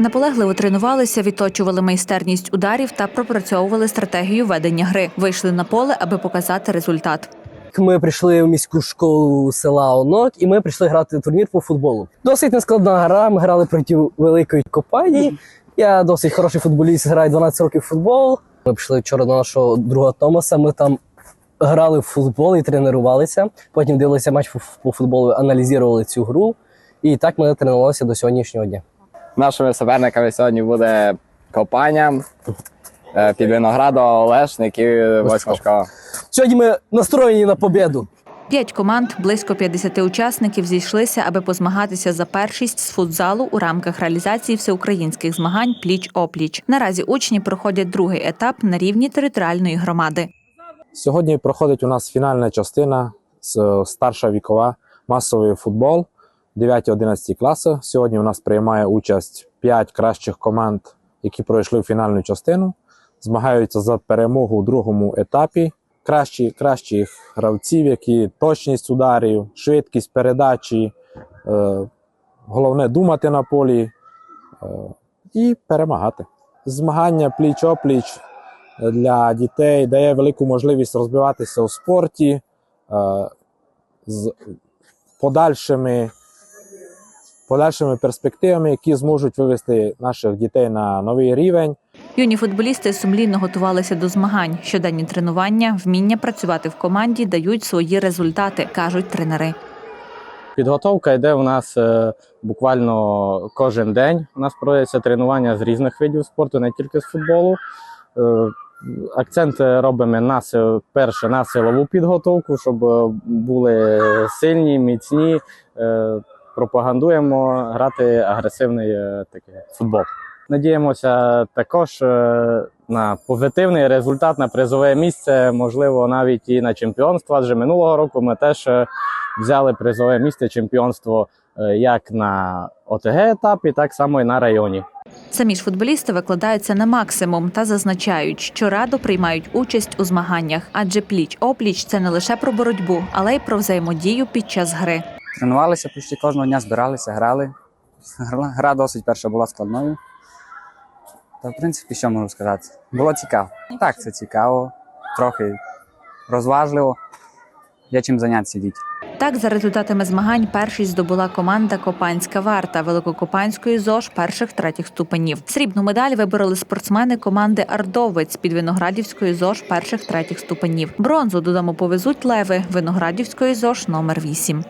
Наполегливо тренувалися, відточували майстерність ударів та пропрацьовували стратегію ведення гри. Вийшли на поле, аби показати результат. Ми прийшли в міську школу села Онок, і ми прийшли грати турнір по футболу. Досить нескладна гра. Ми грали проти великої компанії. Я досить хороший футболіст, граю 12 років футбол. Ми пішли вчора до нашого друга Томаса. Ми там грали в футбол і тренувалися. Потім дивилися матч по футболу, аналізували цю гру. І так ми тренувалися до сьогоднішнього дня. Нашими суперниками сьогодні буде Копаня, е, під Виноградо, Олешник і Войсько. Сьогодні ми настроєні на побіду. П'ять команд, близько 50 учасників зійшлися, аби позмагатися за першість з футзалу у рамках реалізації всеукраїнських змагань пліч-опліч. Наразі учні проходять другий етап на рівні територіальної громади. Сьогодні проходить у нас фінальна частина з старша вікова масовий футбол 9-11 класи. Сьогодні у нас приймає участь 5 кращих команд, які пройшли фінальну частину. Змагаються за перемогу у другому етапі. Кращі, кращих гравців, які точність ударів, швидкість передачі, е, головне думати на полі е, і перемагати. Змагання пліч-опліч для дітей дає велику можливість розвиватися у спорті е, з подальшими, подальшими перспективами, які зможуть вивести наших дітей на новий рівень. Юні футболісти сумлінно готувалися до змагань. Щоденні тренування, вміння працювати в команді дають свої результати, кажуть тренери. Підготовка йде у нас е, буквально кожен день. У нас проводяться тренування з різних видів спорту, не тільки з футболу. Е, Акцент робимо на перше на силову підготовку, щоб е, були сильні, міцні. Пропагандуємо грати агресивний е, такий футбол. Надіємося також е, на позитивний результат, на призове місце, можливо, навіть і на чемпіонство. Адже минулого року ми теж е, взяли призове місце чемпіонство як на ОТГ етапі, так само і на районі. Самі ж футболісти викладаються на максимум та зазначають, що радо приймають участь у змаганнях, адже пліч-опліч це не лише про боротьбу, але й про взаємодію під час гри. Тренувалися почти кожного дня, збиралися, грали. Гра, досить перша була складною. Та, в принципі, що можу сказати? Було цікаво. Так, це цікаво, трохи розважливо. Є чим зайнятися дітям. Так, за результатами змагань першість здобула команда Копанська варта Великокопанської ЗОЖ перших третіх ступенів. Срібну медаль вибороли спортсмени команди Ардовець під Виноградівської ЗОЖ перших третіх ступенів. Бронзу додому повезуть леви Виноградівської ЗОЖ номер 8